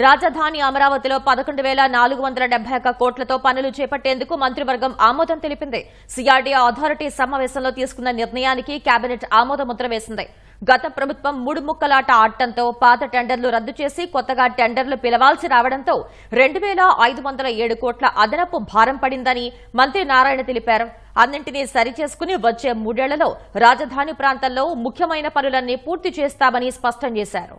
రాజధాని అమరావతిలో పదకొండు వేల నాలుగు వందల డెబ్బై ఒక్క కోట్లతో పనులు చేపట్టేందుకు మంత్రివర్గం ఆమోదం తెలిపింది. సిఆర్డీఏ అథారిటీ సమావేశంలో తీసుకున్న నిర్ణయానికి కేబినెట్ ఆమోద ముద్ర వేసింది. గత ప్రభుత్వం మూడు ముక్కలాట ఆడటంతో పాత టెండర్లు రద్దు చేసి కొత్తగా టెండర్లు పిలవాల్సి రావడంతో రెండు వేల ఐదు వందల ఏడు కోట్ల అదనపు భారం పడిందని మంత్రి నారాయణ తెలిపారు. అన్నింటినీ సరిచేసుకుని వచ్చే మూడేళ్ళలో రాజధాని ప్రాంతంలో ముఖ్యమైన పనులన్నీ పూర్తి చేస్తామని స్పష్టం చేశారు.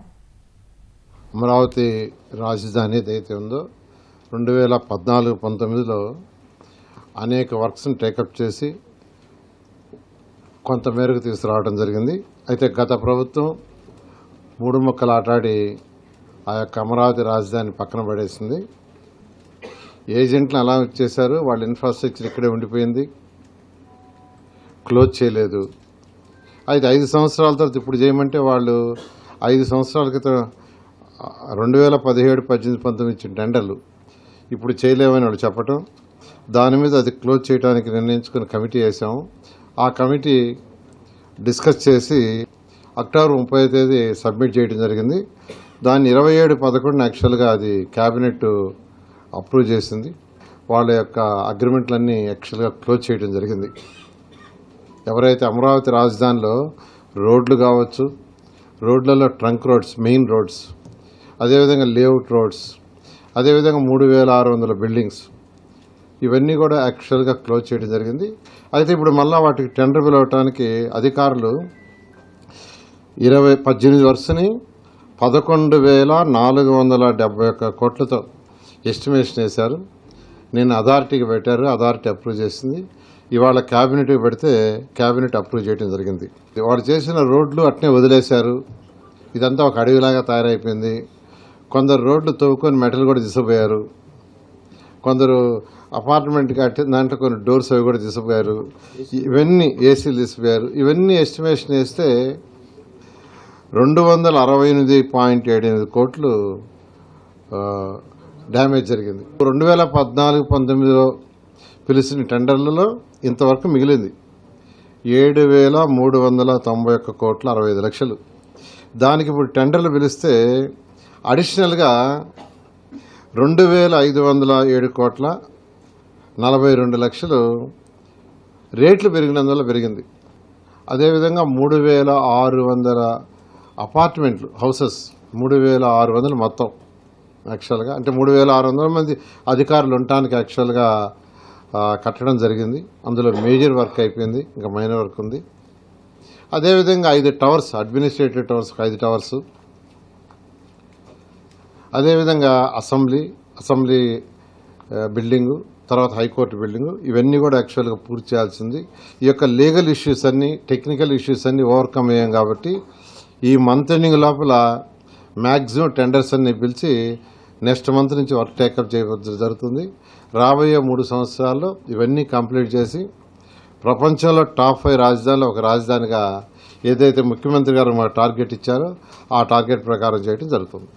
అమరావతి రాజధాని ఏదైతే ఉందో రెండు వేల పద్నాలుగు పంతొమ్మిదిలో అనేక వర్క్స్ని టేకప్ చేసి కొంత మేరకు తీసుకురావడం జరిగింది. అయితే గత ప్రభుత్వం మూడు ముక్కలు ఆటాడి ఆ యొక్క అమరావతి రాజధాని పక్కన పడేసింది. ఏజెంట్లు అలా చేశారు. వాళ్ళ ఇన్ఫ్రాస్ట్రక్చర్ ఇక్కడే ఉండిపోయింది. క్లోజ్ చేయలేదు. అయితే ఐదు సంవత్సరాల తర్వాత ఇప్పుడు చేయమంటే వాళ్ళు ఐదు సంవత్సరాల క్రితం రెండు వేల పదిహేడు పద్దెనిమిది పంతొమ్మిది ఇచ్చిన టెండర్లు ఇప్పుడు చేయలేమని వాళ్ళు చెప్పటం. దాని మీద అది క్లోజ్ చేయడానికి నిర్ణయించుకుని కమిటీ వేసాము ఆ కమిటీ డిస్కస్ చేసి అక్టోబర్ ముప్పై తేదీ సబ్మిట్ చేయడం జరిగింది. దాన్ని ఇరవై ఏడు పదకొండున యాక్చువల్గా అది క్యాబినెట్ అప్రూవ్ చేసింది. వాళ్ళ యొక్క అగ్రిమెంట్లన్నీ యాక్చువల్గా క్లోజ్ చేయడం జరిగింది. ఎవరైతే అమరావతి రాజధానిలో రోడ్లు కావచ్చు రోడ్లలో ట్రంక్ రోడ్స్ మెయిన్ రోడ్స్ అదేవిధంగా లేఅవుట్ రోడ్స్ అదేవిధంగా మూడు వేల ఆరు వందల బిల్డింగ్స్. ఇవన్నీ కూడా యాక్చువల్గా క్లోజ్ చేయడం జరిగింది. అయితే ఇప్పుడు మళ్ళీ వాటికి టెండర్ పిలవటానికి అధికారులు ఇరవై పద్దెనిమిది వరుసని పదకొండు వేల నాలుగు వందల డెబ్బై ఒక్క కోట్లతో ఎస్టిమేషన్ వేశారు. నేను అథారిటీకి పెట్టారు. అథారిటీ అప్రూవ్ చేసింది. ఇవాళ క్యాబినెట్కి పెడితే క్యాబినెట్ అప్రూవ్ చేయడం జరిగింది. వాళ్ళు చేసిన రోడ్లు అట్నే వదిలేశారు. ఇదంతా ఒక అడవిలాగా తయారైపోయింది. కొందరు రోడ్లు తవ్వుకొని మెటల్ కూడా తీసుకుపోయారు. కొందరు అపార్ట్మెంట్ కట్టి దాంట్లో కొన్ని డోర్స్ అవి కూడా తీసుకుపోయారు. ఇవన్నీ ఏసీలు తీసుకుపోయారు. ఇవన్నీ ఎస్టిమేషన్ వేస్తే రెండు వందల అరవై ఎనిమిది పాయింట్ ఏడెనిమిది కోట్లు డ్యామేజ్ జరిగింది. రెండు వేల పద్నాలుగు పంతొమ్మిదిలో పిలిచిన టెండర్లలో ఇంతవరకు మిగిలింది. ఏడు వేల మూడు వందల తొంభై ఒక్క కోట్ల అరవై ఐదు లక్షలు. దానికి ఇప్పుడు టెండర్లు పిలిస్తే అడిషనల్గా రెండు వేల ఐదు వందల ఏడు కోట్ల నలభై రెండు లక్షలు రేట్లు పెరిగినందువల్ల పెరిగింది. అదేవిధంగా మూడు వేల ఆరు వందల అపార్ట్మెంట్లు హౌసెస్ మూడు వేల ఆరు వందలు మొత్తం యాక్చువల్గా. అంటే మూడు వేల ఆరు వందల మంది అధికారులు ఉండటానికి యాక్చువల్గా కట్టడం జరిగింది. అందులో మేజర్ వర్క్ అయిపోయింది. ఇంకా మైనర్ వర్క్ ఉంది. అదేవిధంగా ఐదు టవర్స్ అడ్మినిస్ట్రేటివ్ టవర్స్ ఐదు టవర్స్. అదేవిధంగా అసెంబ్లీ అసెంబ్లీ బిల్డింగు తర్వాత హైకోర్టు బిల్డింగు ఇవన్నీ కూడా యాక్చువల్గా పూర్తి చేయాల్సింది. ఈ యొక్క లీగల్ ఇష్యూస్ అన్ని టెక్నికల్ ఇష్యూస్ అన్ని ఓవర్కమ్ అయ్యాం కాబట్టి ఈ మంత్ ఎండింగ్ లోపల మ్యాక్సిమం టెండర్స్ అన్ని పిలిచి నెక్స్ట్ మంత్ నుంచి వర్క్ టేకప్ చేయడం జరుగుతుంది. రాబోయే మూడు సంవత్సరాల్లో ఇవన్నీ కంప్లీట్ చేసి ప్రపంచంలో టాప్ ఫైవ్ రాజధానిలో ఒక రాజధానిగా ఏదైతే ముఖ్యమంత్రి గారు మా టార్గెట్ ఇచ్చారో ఆ టార్గెట్ ప్రకారం చేయడం జరుగుతుంది.